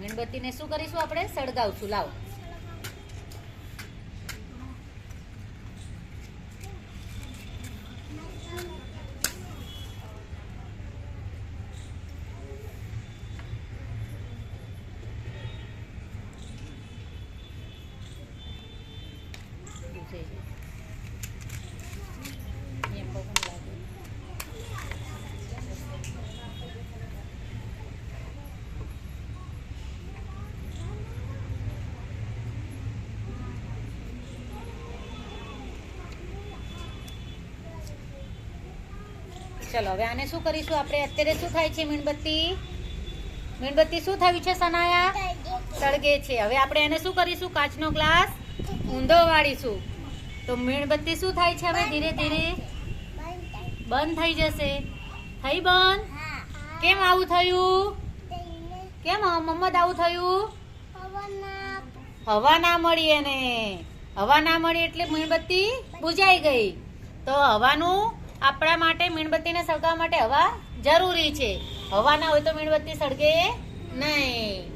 મીણબત્તીને શું કરીશું આપણે? સળગાવશું. લાવો. ચલો, હવે આને શું કરીશું આપણે? અત્યારે શું થાય છે મીણબત્તી? મીણબત્તી શું થયું છે, સનાયા? સળગે છે. હવે આપણે એને શું કરીશું? કાચનો ગ્લાસ ઊંધો વાળીશું. તો મીણબત્તી શું થાય છે હવે? ધીરે ધીરે. બંધ થઈ જશે. થઈ બંધ? કેમ આવું થયું? કેમ મમ્મદ આવું થયું? હવા ના મળી એને. હવા ના મળી એટલે મીણબત્તી બુજાઈ ગઈ. તો હવાનું આપણા માટે મીણબત્તીને સળગાવવા માટે હવા જરૂરી છે. હવા ના હોય તો મીણબત્તી સળગે નહીં.